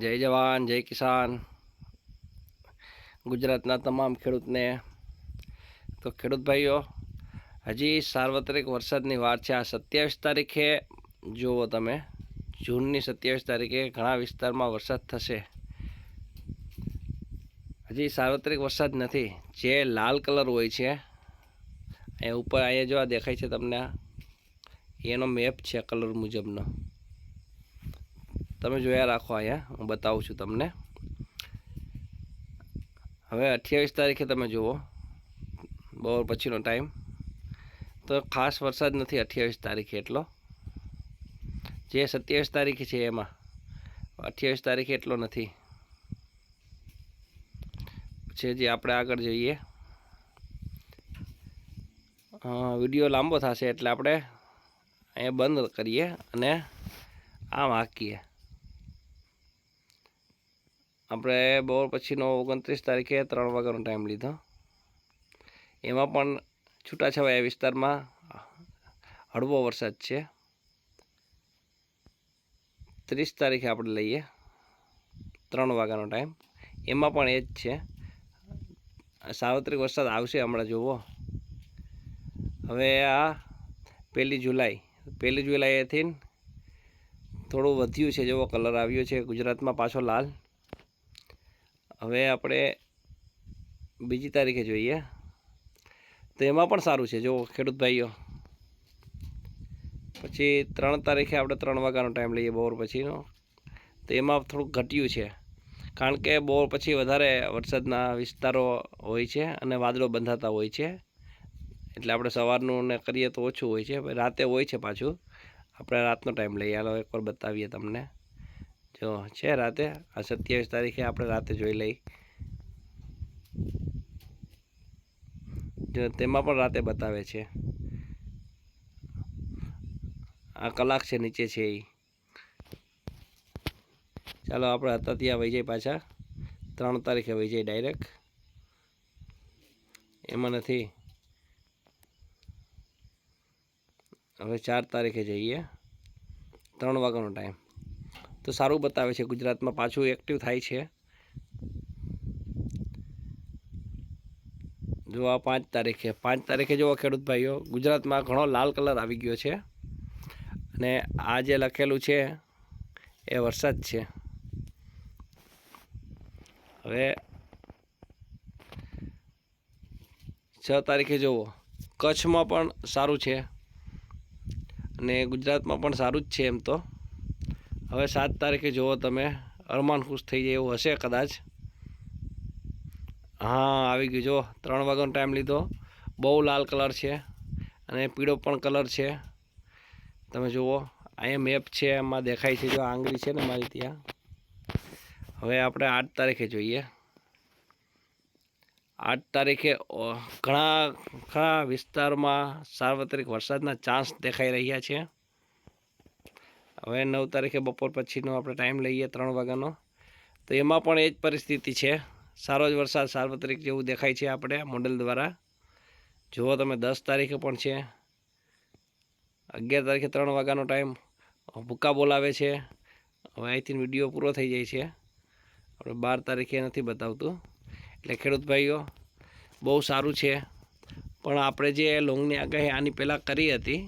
જય જવાન, જય કિસાન. ગુજરાતના તમામ ખેડૂતને, તો ખેડૂત ભાઈઓ, હજી સાર્વત્રિક વરસાદની વાર છે. આ સત્યાવીસ તારીખે જુઓ તમે, જૂનની સત્યાવીસ તારીખે ઘણા વિસ્તારમાં વરસાદ થશે. હજી સાર્વત્રિક વરસાદ નથી. જે લાલ કલર હોય છે, અહીંયા ઉપર, અહીંયા જોવા દેખાય છે તમને એનો મેપ છે કલર મુજબનો. તમે જોયા રાખો અહીંયા, હું બતાવું છું તમને. હવે અઠ્યાવીસ તારીખે તમે જુઓ, બપોર પછીનો ટાઈમ તો ખાસ વરસાદ નથી અઠ્યાવીસ તારીખે એટલો. જે સત્યાવીસ તારીખે છે એમાં, અઠ્યાવીસ તારીખે એટલો નથી. છે જે આપણે આગળ જઈએ. વીડિયો લાંબો થશે એટલે આપણે અહીંયા બંધ કરીએ અને આમ હાંકીએ આપણે બપોર પછીનો ઓગણત્રીસ તારીખે ત્રણ વાગ્યાનો ટાઈમ લીધો. એમાં પણ છૂટાછવાયા વિસ્તારમાં હળવો વરસાદ છે. ત્રીસ તારીખે આપણે લઈએ ત્રણ વાગ્યાનો ટાઈમ એમાં પણ એ જ છે. સાર્વત્રિક વરસાદ આવશે હમણાં જુઓ. હવે આ પહેલી જુલાઈ. પહેલી જુલાઈથી થોડું વધ્યું છે, જેવો કલર આવ્યો છે, ગુજરાતમાં પાછો લાલ. હવે આપણે બીજી તારીખે જોઈએ. તો એમાં પણ સારું છે જો ખેડૂત ભાઈઓ. પછી ત્રણ તારીખે આપણે ત્રણ વાગ્યાનો ટાઈમ લઈએ બપોર પછીનો. તો એમાં થોડુંક ઘટ્યું છે, કારણ કે બપોર પછી વધારે વરસાદના વિસ્તારો હોય છે અને વાદળો બંધાતા હોય છે. એટલે આપણે સવારનું ને કરીએ તો ઓછું હોય છે રાતે હોય છે પાછું. આપણે રાતનો ટાઈમ લઈએ. હાલો એકવાર બતાવીએ તમને. જો, છે રાતે? આ સત્યાવીસ તારીખે આપણે રાતે જોઈ લઈ જો, તેમાં પણ રાતે બતાવે છે. આ કલાક છે નીચે છે એ ચાલો, આપણે હતા ત્યાં વહી જાય પાછા. ત્રણ તારીખે વહી જાય ડાયરેક્ટ. એમાં નથી. હવે ચાર તારીખે જઈએ. ત્રણ વાગ્યાનો ટાઈમ તો સારું બતાવે છે, ગુજરાતમાં પાછું એક્ટિવ થાય છે. જો આ પાંચ તારીખે પાંચ તારીખે જુઓ ખેડૂત ભાઈઓ, ગુજરાતમાં ઘણો લાલ કલર આવી ગયો છે. અને આ જે લખેલું છે, એ વરસાદ છે. હવે છ તારીખે જુઓ. કચ્છમાં પણ સારું છે. અને ગુજરાતમાં પણ સારું જ છે એમ તો. હવે સાત તારીખે જુઓ તમે. અરમાન ખુશ થઈ જાય એવું હશે કદાચ. હા, આવી ગયું. જો, ત્રણ વાગ્યાનો ટાઈમ લીધો. બહુ લાલ કલર છે અને પીળો પણ કલર છે. તમે જુઓ અહીંયા મેપ છે એમાં દેખાય છે. જો આંગળી છે ને મારી ત્યાં. હવે આપણે આઠ તારીખે જોઈએ. આઠ તારીખે ઘણા ઘણા વિસ્તારમાં સાર્વત્રિક વરસાદના ચાન્સ દેખાઈ રહ્યા છે. હવે નવ તારીખે બપોર પછીનો આપણે ટાઈમ લઈએ ત્રણ વાગ્યાનો. તો એમાં પણ એ જ પરિસ્થિતિ છે. સારો જ વરસાદ સાર્વત્રિક જેવું દેખાય છે આપણે મોડેલ દ્વારા. જુઓ તમે, દસ તારીખે પણ છે. અગિયાર તારીખે ત્રણ વાગ્યાનો ટાઈમ ભૂકા બોલાવે છે. હવે અહીંથી વીડિયો પૂરો થઈ જાય છે. આપણે બાર તારીખે નથી બતાવતું. એટલે ખેડૂત ભાઈઓ બહુ સારું છે. પણ આપણે જે લોંગની આગાહી આની પહેલાં કરી હતી,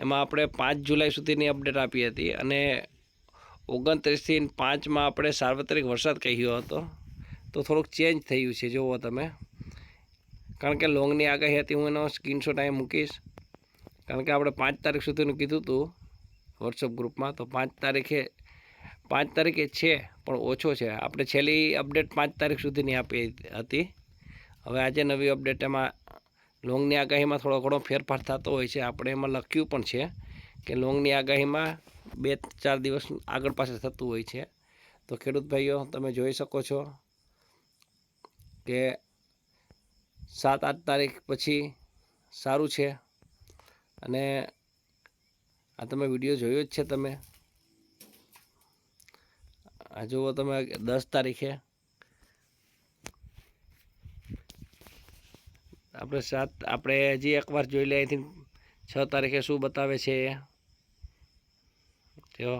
એમાં આપણે પાંચ જુલાઈ સુધીની અપડેટ આપી હતી અને ઓગણત્રીસથી પાંચમાં આપણે સાર્વત્રિક વરસાદ કહ્યો હતો. તો થોડુંક ચેન્જ થયું છે જુઓ તમે. કારણ કે લોંગની આગાહી હતી, હું એનો સ્ક્રીનશોટ અહીં મૂકીશ. કારણ કે આપણે પાંચ તારીખ સુધીનું કીધું હતું વોટ્સઅપ ગ્રુપમાં, તો પાંચ તારીખે પાંચ તારીખે છે, પણ ઓછો છે. આપણે છેલ્લી અપડેટ પાંચ તારીખ સુધીની આપી હતી. હવે આજે નવી અપડેટ એમાં લોંગની આગાહીમાં થોડો ઘણો ફેરફાર થતો હોય છે. આપણે એમાં લખ્યું પણ છે કે લોંગની આગાહીમાં બે ચાર દિવસ આગળ પાછળ થતું હોય છે. તો ખેડૂત ભાઈઓ, તમે જોઈ શકો છો કે સાત આઠ તારીખ પછી સારું છે. અને આ તમે વીડિયો જોયો જ છે તમે. આ જુઓ તમે, દસ તારીખે. આપણે સાત, આપણે હજી એકવાર જોઈ લઈએ અહીંથી છ તારીખે શું બતાવે છે. એ જો,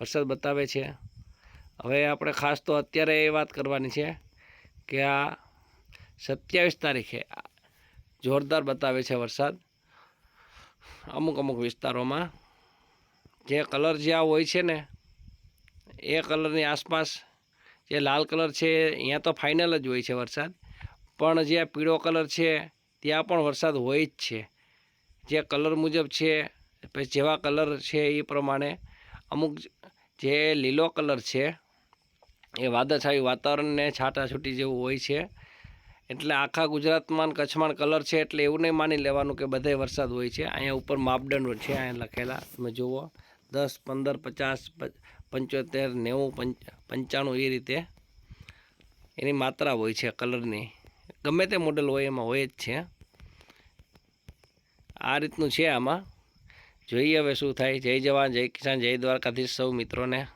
વરસાદ બતાવે છે. હવે આપણે ખાસ તો અત્યારે એ વાત કરવાની છે કે આ સત્યાવીસ તારીખે જોરદાર બતાવે છે વરસાદ. અમુક અમુક વિસ્તારોમાં. જે કલર જ્યાં હોય છે ને એ કલરની આસપાસ જે લાલ કલર છે, અહીંયા તો ફાઇનલ જ હોય છે વરસાદ. પણ જે પીળો કલર છે, ત્યાં પણ વરસાદ હોય જ છે. જે કલર મુજબ છે, પછી જેવા કલર છે એ પ્રમાણે અમુક જે લીલો કલર છે, એ વાદળછાયું વાતાવરણને છાટાછૂટી જેવું હોય છે. એટલે આખા ગુજરાતમાં કચ્છમાં કલર છે એટલે એવું નહીં માની લેવાનું કે બધે વરસાદ હોય છે. અહીંયા ઉપર માપદંડો છે, અહીંયા લખેલા. તમે જુઓ, દસ, પંદર, પચાસ પંચોતેર, નેવું પંચ પંચાણું એ રીતે. એની માત્રા હોય છે કલરની. ગમે તે મોડલ હોય એમાં હોય જ છે. આ રીતનું છે આમાં. જોઈએ હવે શું થાય. જય જવાન, જય કિસાન, જય દ્વારકાધીશ સૌ મિત્રોને.